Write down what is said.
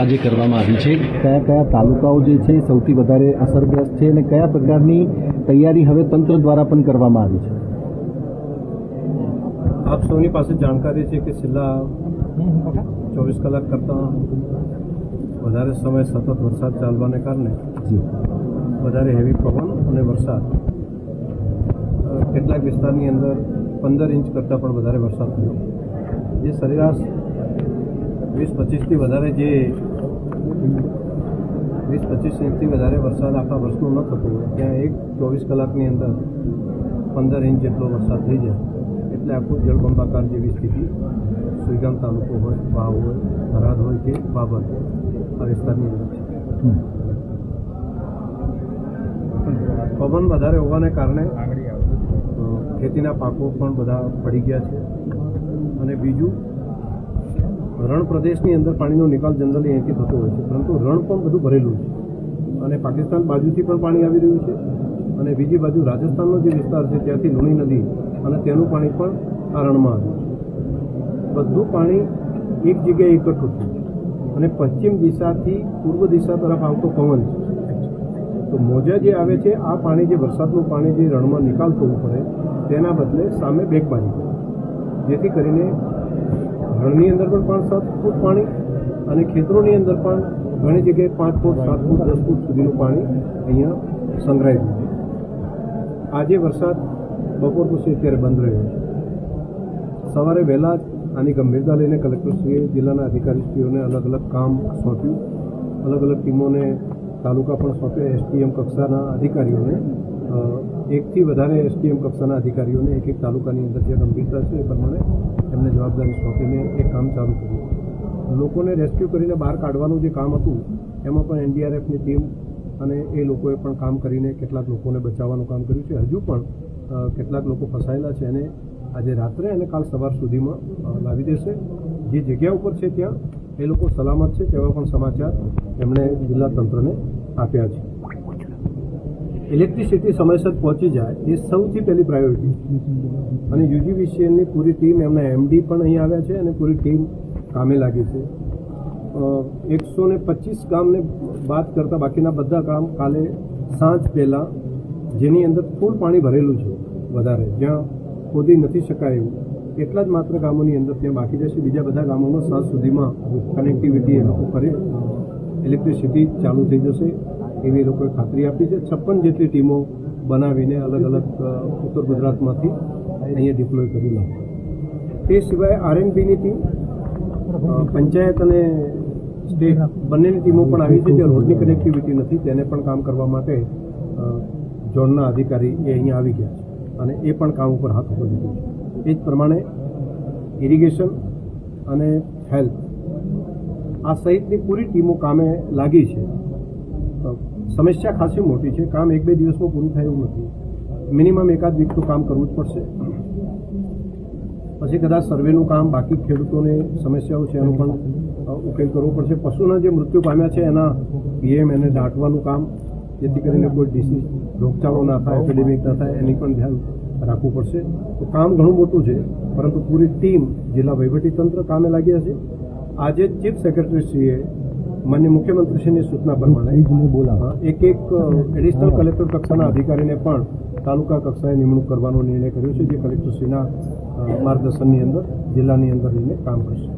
આજે કરવામાં આવી છે. કયા કયા તાલુકાઓ જે છે સૌથી વધારે અસરગ્રસ્ત છે અને કયા પ્રકારની તૈયારી હવે તંત્ર દ્વારા પણ કરવામાં આવી છે? આપ સૌની પાસે જાણકારી છે કે છેલ્લા ચોવીસ કલાક કરતાં વધારે સમય સતત વરસાદ ચાલવાને કારણે જી. વધારે હેવી પવન અને વરસાદ કેટલાક વિસ્તારની અંદર પંદર ઇંચ કરતાં પણ વધારે વરસાદ થયો. જે સરેરાશ વીસ પચીસથી વધારે જે વીસ પચીસ ઇંચથી વધારે વરસાદ આખા વર્ષનો ન થતો હોય, ત્યાં એક ચોવીસ કલાકની અંદર પંદર ઇંચ જેટલો વરસાદ થઈ જાય. એટલે આખું જળબંબાકાર જેવી સ્થિતિ સુઈગામ તાલુકો હોય, વાવ હોય, થરાદ હોય કે બાબર આ વિસ્તારની અંદર છે. પવન વધારે હોવાને કારણે ખેતીના પાકો પણ બધા પડી ગયા છે. અને બીજું રણ પ્રદેશની અંદર પાણીનો નિકાલ જનરલી અહીંથી થતો હોય છે. પરંતુ રણ પણ બધું ભરેલું છે. અને પાકિસ્તાન બાજુથી પણ પાણી આવી રહ્યું છે. અને બીજી બાજુ રાજસ્થાનનો જે વિસ્તાર છે, ત્યાંથી લુણી નદી અને તેનું પાણી પણ આ રણમાં આવ્યું બધું પાણી એક જગ્યાએ એકઠું થયું અને પશ્ચિમ દિશાથી પૂર્વ દિશા તરફ આવતો પવન છે. તો મોજા જે આવે છે, આ પાણી જે વરસાદનું પાણી જે રણમાં નિકાલ થવું પડે, તેના બદલે સામે બેક મારી જેથી કરીને રણની અંદર પણ પાંચ સાત ફૂટ પાણી અને ખેતરોની અંદર પણ ઘણી જગ્યાએ પાંચ ફૂટ, સાત ફૂટ, દસ ફૂટ સુધીનું પાણી અહીંયા સંગ્રહાયું છે. આજે વરસાદ બપોર પછી અત્યારે બંધ રહ્યો છે. સવારે વહેલા જ આની ગંભીરતા લઈને કલેક્ટરશ્રીએ જિલ્લાના અધિકારીશ્રીઓને અલગ અલગ કામ સોંપ્યું. અલગ અલગ ટીમોને તાલુકા પણ સોંપ્યા એસટીએમ કક્ષાના અધિકારીઓને. એકથી વધારે એસટીએમ કક્ષાના અધિકારીઓને એક એક તાલુકાની અંદર જે ગંભીરતા છે એ પ્રમાણે એમને જવાબદારી સોંપીને એ કામ ચાલુ કર્યું. લોકોને રેસ્ક્યુ કરીને બહાર કાઢવાનું જે કામ હતું, એમાં પણ એનડીઆરએફની ટીમ અને એ લોકોએ પણ કામ કરીને કેટલાક લોકોને બચાવવાનું કામ કર્યું છે. હજુ પણ કેટલાક લોકો ફસાયેલા છે અને આજે રાત્રે અને કાલ સવાર સુધીમાં લાવી દેશે. જે જગ્યા ઉપર છે ત્યાં, એ લોકો સલામત છે તેવા પણ સમાચાર એમણે જિલ્લા તંત્રને આપ્યા છે. ઇલેક્ટ્રિસિટી સમયસર પહોંચી જાય એ સૌથી પહેલી પ્રાયોરિટી અને યુજીવીસીએલની પૂરી ટીમ એમના એમડી પણ અહીં આવ્યા છે અને પૂરી ટીમ કામે લાગી છે. એકસો ને પચીસ ગામને બાદ કરતાં બાકીના બધા ગામ કાલે સાંજ પહેલાં જેની અંદર ફૂલ પાણી ભરેલું છે વધારે. જ્યાં ખોદી નથી શકાય એવું. એટલા જ માત્ર ગામોની અંદર ત્યાં બાકી જશે. બીજા બધા ગામોમાં સાંજ સુધીમાં કનેક્ટિવિટી એ લોકો કરે ઇલેક્ટ્રિસિટી ચાલુ થઈ જશે. એવી લોકોએ ખાતરી આપી છે. છપ્પન જેટલી ટીમો બનાવીને અલગ અલગ ઉત્તર ગુજરાતમાંથી અહીંયા ડિપ્લોય કરી નાખી. તે સિવાય આરએનબીની ટીમ પંચાયત અને સ્ટેટ બંનેની ટીમો પણ આવી છે. જે રોડની કનેક્ટિવિટી નથી. તેને પણ કામ કરવા માટે ઝોનના અધિકારી એ અહીંયા આવી ગયા છે અને એ પણ કામ ઉપર હાથ ઉપર છે. એ જ પ્રમાણે ઇરિગેશન અને હેલ્થ આ સહિતની પૂરી ટીમો કામે લાગી છે. સમસ્યા ખાસી મોટી છે. કામ એક બે દિવસમાં પૂરું થાય નથી. મિનિમમ એકાદ વીક તો કામ કરવું જ પડશે. પછી કદાચ સર્વેનું કામ બાકી ખેડૂતોને સમસ્યાઓ છે એનો પણ ઉકેલ કરવો પડશે. પશુના જે મૃત્યુ પામ્યા છે એના પીએમ એને દાટવાનું કામ, જેથી કરીને કોઈ ડિસીઝ રોગચાળો ના થાય એપિડેમિક ના થાય, એની પણ ધ્યાન રાખવું પડશે. તો કામ ઘણું મોટું છે, પરંતુ પૂરી ટીમ જિલ્લા વહીવટીતંત્ર કામે લાગ્યા છે. આજે ચીફ સેક્રેટરીશ્રીએ માન્ય મુખ્યમંત્રીશ્રીની સૂચના પ્રમાણે બોલા એક એક એડિશનલ કલેક્ટર કક્ષાના અધિકારીને પણ તાલુકા કક્ષાએ નિમણૂક કરવાનો નિર્ણય કર્યો છે જે કલેક્ટરશ્રીના માર્ગદર્શનની અંદર જિલ્લાની અંદર રહીને કામ કરશે.